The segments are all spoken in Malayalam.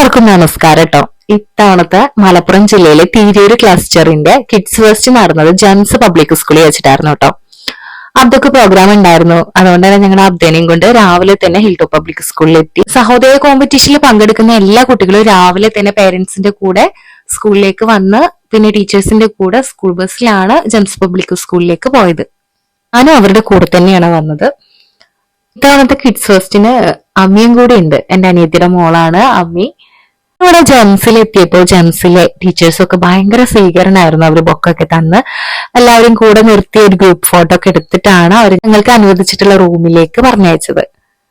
എല്ലാവർക്കും നമസ്കാരം കേട്ടോ ഇത്തവണത്തെ മലപ്പുറം ജില്ലയിലെ തിരൂര് ക്ലസ്റ്ററിന്റെ കിഡ്സ് ഫെസ്റ്റ് നടന്നത് ജെൻസ് പബ്ലിക് സ്കൂളിൽ വെച്ചിട്ടായിരുന്നു കേട്ടോ അതൊക്കെ പ്രോഗ്രാം ഉണ്ടായിരുന്നു. അതുകൊണ്ട് തന്നെ ഞങ്ങളുടെ അബ്ദേനെയും കൊണ്ട് രാവിലെ തന്നെ ഹിൽ ടോപ്പ് പബ്ലിക് സ്കൂളിൽ എത്തി. സഹോദയ കോമ്പറ്റീഷനിൽ പങ്കെടുക്കുന്ന എല്ലാ കുട്ടികളും രാവിലെ തന്നെ പേരൻസിന്റെ കൂടെ സ്കൂളിലേക്ക് വന്ന് പിന്നെ ടീച്ചേഴ്സിന്റെ കൂടെ സ്കൂൾ ബസ്സിലാണ് ജെൻസ് പബ്ലിക് സ്കൂളിലേക്ക് പോയത്. ഞാനും അവരുടെ കൂടെ തന്നെയാണ് വന്നത്. ഇത്തവണത്തെ കിഡ്സ് ഫസ്റ്റിന് അമ്മിയും കൂടെ ഉണ്ട്. എന്റെ അനിയത്തിയുടെ മോളാണ് അമ്മി. ഇവിടെ ജെംസിൽ എത്തിയപ്പോൾ ജെംസിലെ ടീച്ചേഴ്സും ഒക്കെ ഭയങ്കര സ്വീകരണമായിരുന്നു അവർ ബൊക്കൊക്കെ തന്ന്. എല്ലാവരും കൂടെ നിർത്തി ഒരു ഗ്രൂപ്പ് ഫോട്ടോ ഒക്കെ എടുത്തിട്ടാണ് അവർ ഞങ്ങൾക്ക് അനുവദിച്ചിട്ടുള്ള റൂമിലേക്ക് പറഞ്ഞയച്ചത്.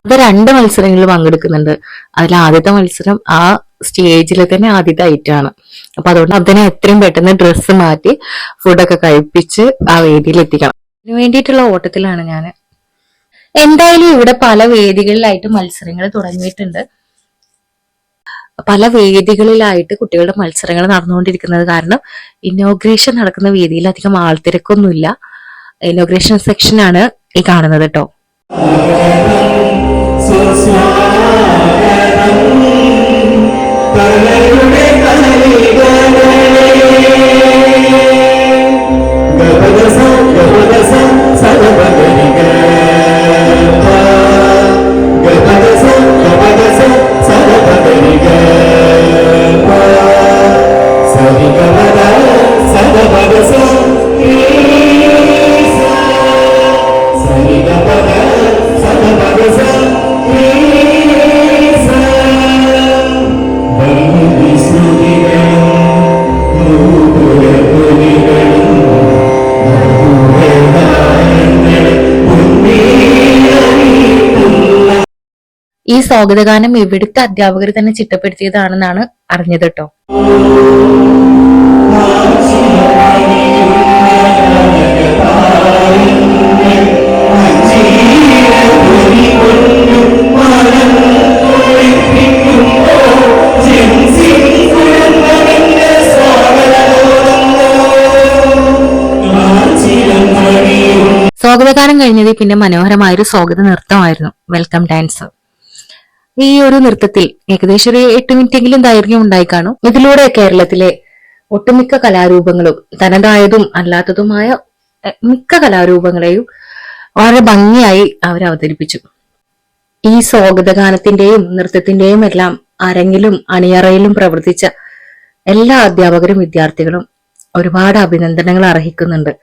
അത് രണ്ട് മത്സരങ്ങളിൽ പങ്കെടുക്കുന്നുണ്ട്. അതിൽ ആദ്യത്തെ മത്സരം ആ സ്റ്റേജിൽ തന്നെ ആദ്യത്തെ ഐറ്റാണ് അപ്പൊ അതുകൊണ്ട് അതിനെ എത്രയും പെട്ടെന്ന് ഡ്രസ്സ് മാറ്റി ഫുഡൊക്കെ കഴിപ്പിച്ച് ആ വേദിയിൽ എത്തിക്കണം. അതിനു വേണ്ടിയിട്ടുള്ള ഓട്ടത്തിലാണ് ഞാൻ എന്തായാലും ഇവിടെ പല വേദികളിലായിട്ട് മത്സരങ്ങൾ തുടങ്ങിയിട്ടുണ്ട്. പല വേദികളിലായിട്ട് കുട്ടികളുടെ മത്സരങ്ങൾ നടന്നുകൊണ്ടിരിക്കുന്നത് കാരണം ഇനോഗ്രേഷൻ നടക്കുന്ന വേദിയിൽ അധികം ആൾത്തിരക്കൊന്നുമില്ല. ഇനോഗ്രേഷൻ സെക്ഷനാണ് ഈ കാണുന്നത് കേട്ടോ ഗപദസം ഗപദസം ഈ സ്വാഗതഗാനം ഇവിടുത്തെ അധ്യാപകർ തന്നെ ചിട്ടപ്പെടുത്തിയതാണെന്നാണ് അറിഞ്ഞത് കേട്ടോ. സ്വാഗതഗാനം കഴിഞ്ഞത് പിന്നെ മനോഹരമായൊരു സ്വാഗത നൃത്തമായിരുന്നു വെൽക്കം ഡാൻസ് ഈ ഒരു നൃത്തത്തിൽ ഏകദേശം ഒരു എട്ട് മിനിറ്റെങ്കിലും ദൈർഘ്യം ഉണ്ടായി കാണും. ഇതിലൂടെ കേരളത്തിലെ ഒട്ടുമിക്ക കലാരൂപങ്ങളും തനതായതും അല്ലാത്തതുമായ മിക്ക കലാരൂപങ്ങളെയും വളരെ ഭംഗിയായി അവർ അവതരിപ്പിച്ചു. ഈ സ്വാഗതഗാനത്തിന്റെയും നൃത്തത്തിന്റെയും എല്ലാം അരങ്ങിലും അണിയറയിലും പ്രവർത്തിച്ച എല്ലാ അധ്യാപകരും വിദ്യാർത്ഥികളും ഒരുപാട് അഭിനന്ദനങ്ങൾ അർഹിക്കുന്നുണ്ട്.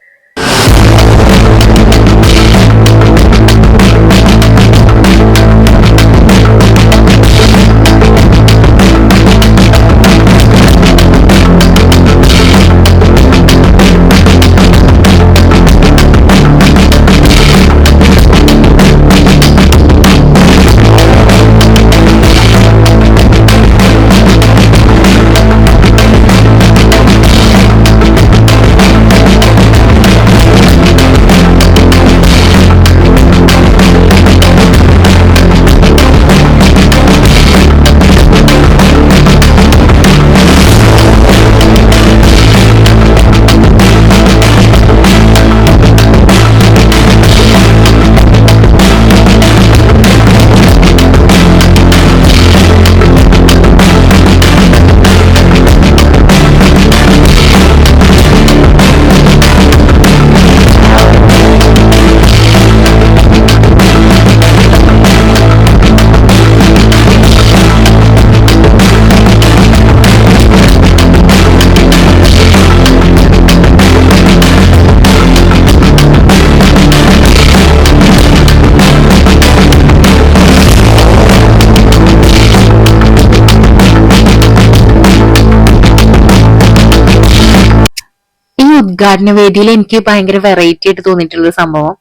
ഉദ്ഘാടന വേദിയിൽ എനിക്ക് ഭയങ്കര വെറൈറ്റി ആയിട്ട് തോന്നിയിട്ടുള്ള സംഭവം.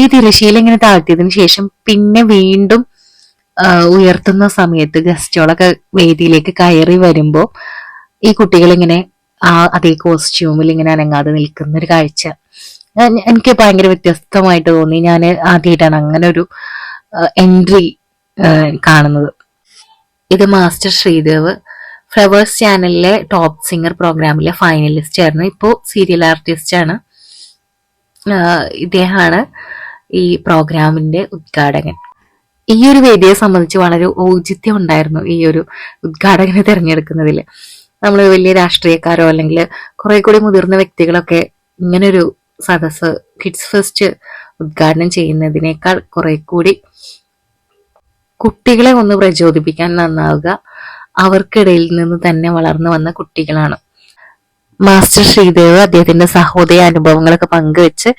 ഈ തിരശ്ശീല ഇങ്ങനെ താഴ്ത്തിയതിനു ശേഷം പിന്നെ വീണ്ടും ഉയർത്തുന്ന സമയത്ത് ഗസ്റ്റുകളൊക്കെ വേദിയിലേക്ക് കയറി വരുമ്പോൾ ഈ കുട്ടികൾ ഇങ്ങനെ ആ അതേ കോസ്റ്റ്യൂമിൽ ഇങ്ങനെ അനങ്ങാതെ നിൽക്കുന്ന ഒരു കാഴ്ച. എനിക്ക് ഭയങ്കര വ്യത്യസ്തമായിട്ട് തോന്നി. ഞാൻ ആദ്യമായിട്ടാണ് അങ്ങനെ ഒരു എൻട്രി കാണുന്നത്. ഇത് മാസ്റ്റർ ശ്രീദേവ് ഫ്ലവേഴ്സ് ചാനലിലെ ടോപ്പ് സിംഗർ പ്രോഗ്രാമിലെ ഫൈനലിസ്റ്റ് ആയിരുന്നു. ഇപ്പോൾ സീരിയൽ ആർട്ടിസ്റ്റ് ആണ്. ഇദ്ദേഹമാണ് ഈ പ്രോഗ്രാമിന്റെ ഉദ്ഘാടകൻ. ഈ ഒരു വേദിയെ സംബന്ധിച്ച് വളരെ ഔചിത്യം ഉണ്ടായിരുന്നു ഈ ഒരു ഉദ്ഘാടകനെ തിരഞ്ഞെടുക്കുന്നതിൽ. നമ്മൾ വലിയ രാഷ്ട്രീയക്കാരോ അല്ലെങ്കിൽ കുറെ കൂടി മുതിർന്ന വ്യക്തികളൊക്കെ ഇങ്ങനൊരു സദസ് കിഡ്സ് ഫെസ്റ്റ് ഉദ്ഘാടനം ചെയ്യുന്നതിനേക്കാൾ കുറെ കൂടി കുട്ടികളെ ഒന്ന് പ്രചോദിപ്പിക്കാൻ നന്നാവുക അവർക്കിടയിൽ നിന്ന് തന്നെ വളർന്നു വന്ന കുട്ടികളാണ്. മാസ്റ്റർ ശ്രീദേവ് അദ്ദേഹത്തിന്റെ സഹോദയ അനുഭവങ്ങളൊക്കെ പങ്കുവെച്ച്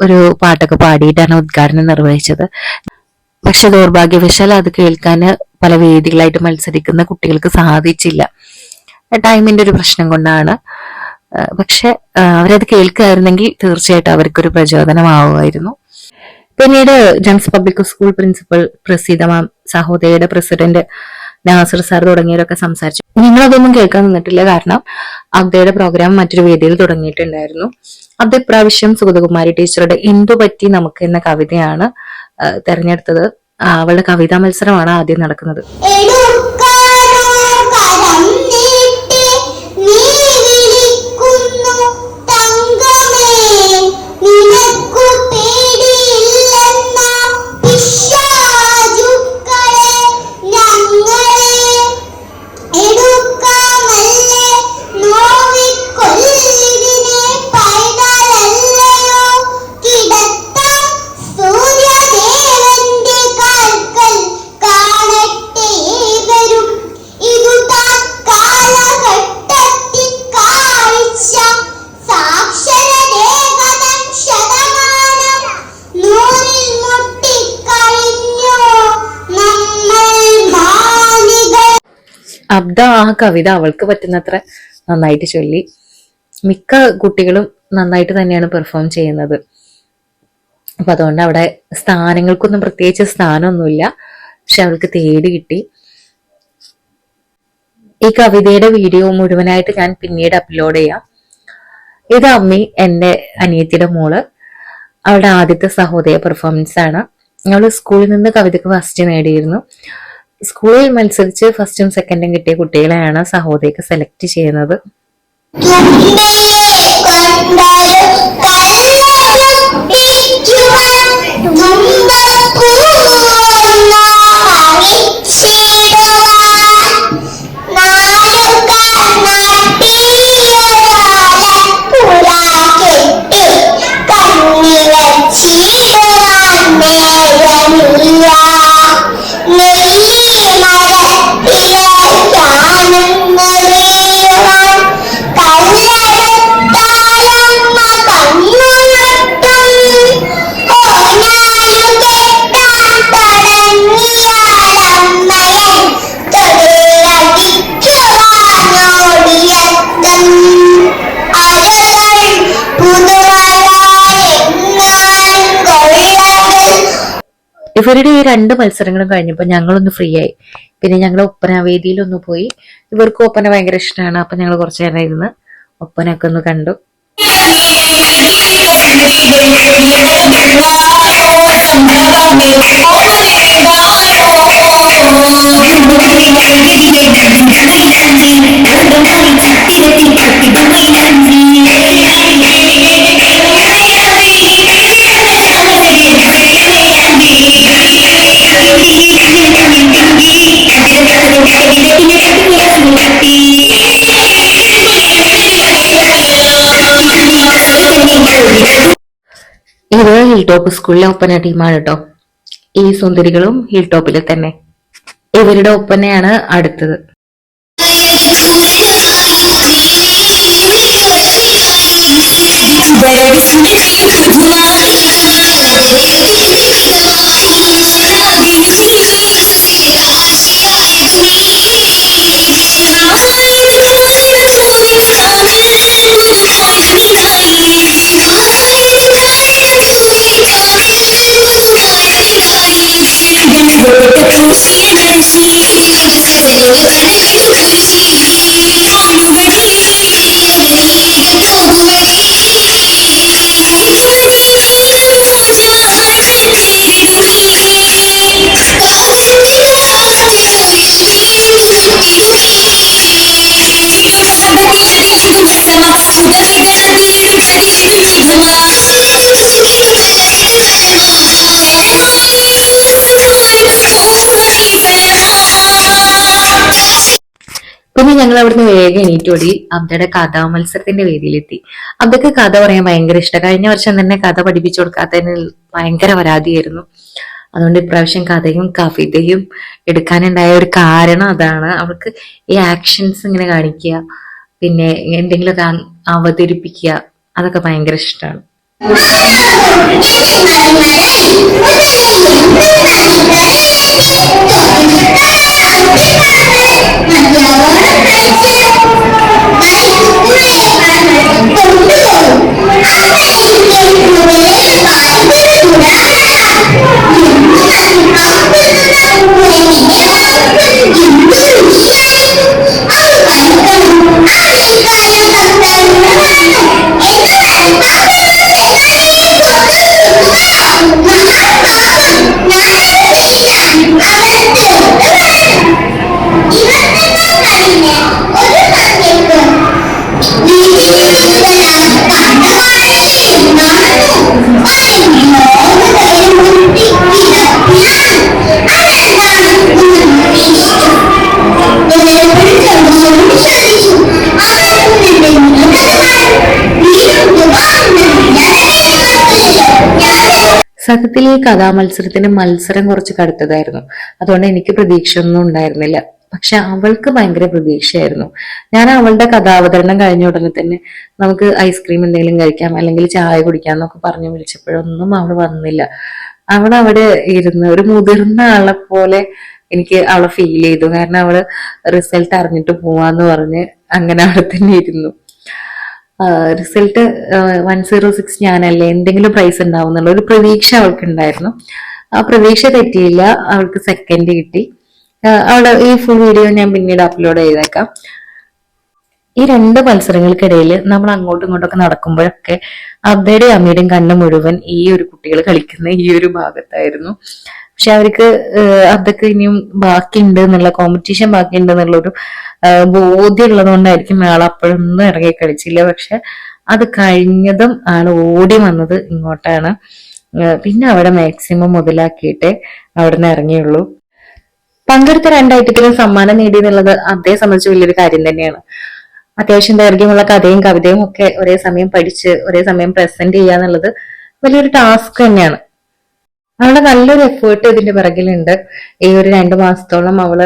ഒരു പാട്ടൊക്കെ പാടിയിട്ടാണ് ഉദ്ഘാടനം നിർവഹിച്ചത്. പക്ഷെ ദൗർഭാഗ്യവശാൽ അത് കേൾക്കാൻ പല വേദികളായിട്ട് മത്സരിക്കുന്ന കുട്ടികൾക്ക് സാധിച്ചില്ല. ടൈമിന്റെ ഒരു പ്രശ്നം കൊണ്ടാണ്. പക്ഷെ അവരത് കേൾക്കുകയായിരുന്നെങ്കിൽ തീർച്ചയായിട്ടും അവർക്കൊരു പ്രചോദനമാവുമായിരുന്നു. പിന്നീട് Gems public school principal Praseetha ma'am സഹോദരിയുടെ പ്രസിഡന്റ് നാസർ സാർ തുടങ്ങിയവരൊക്കെ സംസാരിച്ചു. ഞങ്ങളതൊന്നും കേൾക്കാൻ നിന്നിട്ടില്ല. കാരണം അബ്ദയുടെ പ്രോഗ്രാം മറ്റൊരു വേദിയിൽ തുടങ്ങിയിട്ടുണ്ടായിരുന്നു. അബ്ദ ഇപ്രാവശ്യം സുഗതകുമാരി ടീച്ചറുടെ എന്തു പറ്റി നമുക്ക് എന്ന കവിതയാണ് തെരഞ്ഞെടുത്തത്. അവളുടെ കവിതാ മത്സരമാണ് ആദ്യം നടക്കുന്നത്. അബ്ദ ആ കവിത അവൾക്ക് പറ്റുന്നത്ര നന്നായിട്ട് ചൊല്ലി. മിക്ക കുട്ടികളും നന്നായിട്ട് തന്നെയാണ് പെർഫോം ചെയ്യുന്നത്. അപ്പൊ അതുകൊണ്ട് അവിടെ സ്ഥാനങ്ങൾക്കൊന്നും പ്രത്യേകിച്ച് സ്ഥാനമൊന്നുമില്ല. പക്ഷെ അവൾക്ക് തേടി കിട്ടി. ഈ കവിതയുടെ വീഡിയോ മുഴുവനായിട്ട് ഞാൻ പിന്നീട് അപ്ലോഡ് ചെയ്യാം. ഇത് അമ്മി എന്റെ അനിയത്തിയുടെ മോൾ. അവളുടെ ആദ്യത്തെ സഹോദയ പെർഫോമൻസ് ആണ്. അവൾ സ്കൂളിൽ നിന്ന് കവിതയ്ക്ക് ഫസ്റ്റ് നേടിയിരുന്നു. സ്കൂളിൽ മത്സരിച്ച് ഫസ്റ്റും സെക്കൻഡും കിട്ടിയ കുട്ടികളെയാണ് സഹോദരിക്ക് സെലക്ട് ചെയ്യുന്നത്. ഇവരുടെ ഈ രണ്ട് മത്സരങ്ങളും കഴിഞ്ഞപ്പോൾ ഞങ്ങളൊന്ന് ഫ്രീ ആയി. പിന്നെ ഞങ്ങൾ ഒപ്പന വേദിയിലൊന്ന് പോയി. ഇവർക്ക് ഒപ്പന ഭയങ്കര ഇഷ്ടമാണ് അപ്പൊ ഞങ്ങൾ കുറച്ച് നേരം ഇരുന്ന് ഒപ്പനയൊക്കെ ഒന്ന് കണ്ടു. ഇത് ഹിൽ ടോപ്പ് സ്കൂളിലെ ഒപ്പന ടീമാണ് കേട്ടോ ഈ സുന്ദരികളും ഹിൽ ടോപ്പിൽ തന്നെ. ഇവരുടെ ഒപ്പനയാണ് അടുത്തത്. Thank you. ഞങ്ങൾ അവിടുന്ന് വേഗം എണീറ്റോടി. അബ്ദയുടെ കഥാ മത്സരത്തിന്റെ വേദിയിലെത്തി. അബ്ദക്ക് കഥ പറയാൻ ഭയങ്കര ഇഷ്ടം. കഴിഞ്ഞ വർഷം തന്നെ കഥ പഠിപ്പിച്ചു കൊടുക്കാത്തതിന് ഭയങ്കര പരാതിയായിരുന്നു. അതുകൊണ്ട് ഇപ്രാവശ്യം കഥയും കവിതയും എടുക്കാനുണ്ടായ ഒരു കാരണം അതാണ്. അവൾക്ക് ഈ ആക്ഷൻസ് ഇങ്ങനെ കാണിക്കുക പിന്നെ എന്തെങ്കിലുമൊക്കെ അവതരിപ്പിക്കുക അതൊക്കെ ഭയങ്കര ഇഷ്ടമാണ് Hallelujah. സത്യത്തിൽ ഈ കഥാമത്സരത്തിന്റെ മത്സരം കുറച്ച് കടുത്തതായിരുന്നു. അതുകൊണ്ട് എനിക്ക് പ്രതീക്ഷയൊന്നും ഉണ്ടായിരുന്നില്ല. പക്ഷെ അവൾക്ക് ഭയങ്കര പ്രതീക്ഷയായിരുന്നു. ഞാൻ അവളുടെ കഥാവതരണം കഴിഞ്ഞ ഉടനെ തന്നെ നമുക്ക് ഐസ്ക്രീം എന്തെങ്കിലും കഴിക്കാം അല്ലെങ്കിൽ ചായ കുടിക്കാം എന്നൊക്കെ പറഞ്ഞു വിളിച്ചപ്പോഴൊന്നും അവൾ വന്നില്ല. അവൾ അവിടെ ഇരുന്ന് ഒരു മുതിർന്ന ആളെ പോലെ എനിക്ക് അവളെ ഫീൽ ചെയ്തു. കാരണം അവൾ റിസൾട്ട് അറിഞ്ഞിട്ട് പോവാന്ന് പറഞ്ഞ് അങ്ങനെ അവിടെ തന്നെ ഇരുന്നു. റിസൾട്ട് വൺ സീറോ സിക്സ് ഞാനല്ലേ എന്തെങ്കിലും പ്രൈസ് ഉണ്ടാവും എന്നുള്ള ഒരു പ്രതീക്ഷ അവൾക്ക് ഉണ്ടായിരുന്നു ആ പ്രതീക്ഷ തെറ്റിയില്ല. അവൾക്ക് സെക്കൻഡ് കിട്ടി. അവിടെ ഈ ഫുൾ വീഡിയോ ഞാൻ പിന്നീട് അപ്ലോഡ് ചെയ്തേക്കാം. ഈ രണ്ട് മത്സരങ്ങൾക്കിടയിൽ നമ്മൾ അങ്ങോട്ടും ഇങ്ങോട്ടൊക്കെ നടക്കുമ്പോഴൊക്കെ അബ്ബയുടെയും അമ്മയുടെയും കണ്ണ് മുഴുവൻ ഈ ഒരു കുട്ടികൾ കളിക്കുന്ന ഈ ഒരു ഭാഗത്തായിരുന്നു. പക്ഷെ അവർക്ക് അബ്ദക്ക് ഇനിയും ബാക്കിയുണ്ട് എന്നുള്ള കോമ്പറ്റീഷൻ ബാക്കിയുണ്ട് എന്നുള്ളൊരു ആ, ബോധ്യം ഉള്ളത് കൊണ്ടായിരിക്കും ആൾ അപ്പോഴൊന്നും ഇറങ്ങി കളിച്ചില്ല. പക്ഷെ അത് കഴിഞ്ഞതും ആൾ ഓടി വന്നത് ഇങ്ങോട്ടാണ്. പിന്നെ അവിടെ മാക്സിമം മുതലാക്കിയിട്ടേ അവിടുന്ന് ഇറങ്ങിയുള്ളൂ. പങ്കെടുത്ത രണ്ട് സമ്മാനം നേടി എന്നുള്ളത് അദ്ദേഹം സംബന്ധിച്ച് വലിയൊരു കാര്യം തന്നെയാണ്. അത്യാവശ്യം ദൈർഘ്യമുള്ള കഥയും കവിതയും ഒക്കെ ഒരേ സമയം പഠിച്ച് ഒരേ സമയം പ്രസന്റ് ചെയ്യുക എന്നുള്ളത് വലിയൊരു ടാസ്ക് തന്നെയാണ്. അവളുടെ നല്ലൊരു എഫേർട്ട് ഇതിന്റെ പിറകിലുണ്ട്. ഈ ഒരു രണ്ടു മാസത്തോളം അവൾ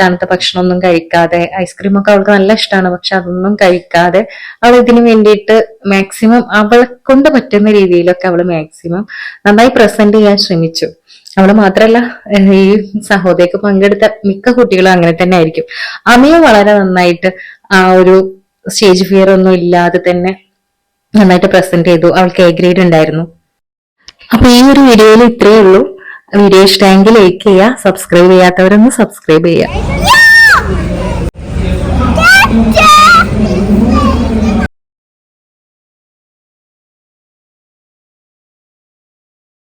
തണുത്ത ഭക്ഷണമൊന്നും കഴിക്കാതെ ഐസ്ക്രീം ഒക്കെ അവൾക്ക് നല്ല ഇഷ്ടമാണ് പക്ഷെ അതൊന്നും കഴിക്കാതെ അവൾ ഇതിനു വേണ്ടിയിട്ട് മാക്സിമം അവളെ കൊണ്ട് പറ്റുന്ന രീതിയിലൊക്കെ അവൾ മാക്സിമം നന്നായി പ്രസന്റ് ചെയ്യാൻ ശ്രമിച്ചു. അവൾ മാത്രല്ല ഈ സഹോദരിക്ക് പങ്കെടുത്ത മിക്ക കുട്ടികളും അങ്ങനെ തന്നെ ആയിരിക്കും. അമ്മയും വളരെ നന്നായിട്ട് ആ ഒരു സ്റ്റേജ് ഫിയർ ഒന്നും ഇല്ലാതെ തന്നെ നന്നായിട്ട് പ്രസന്റ് ചെയ്തു. അവൾക്ക് എ ഗ്രേഡ് ഉണ്ടായിരുന്നു. അപ്പൊ ഈ ഒരു വീഡിയോയിൽ ഇത്രയേ ഉള്ളൂ. വീഡിയോ ഇഷ്ടമെങ്കിൽ ലൈക്ക് ചെയ്യുക സബ്സ്ക്രൈബ് ചെയ്യാത്തവരൊന്ന് സബ്സ്ക്രൈബ് ചെയ്യുക!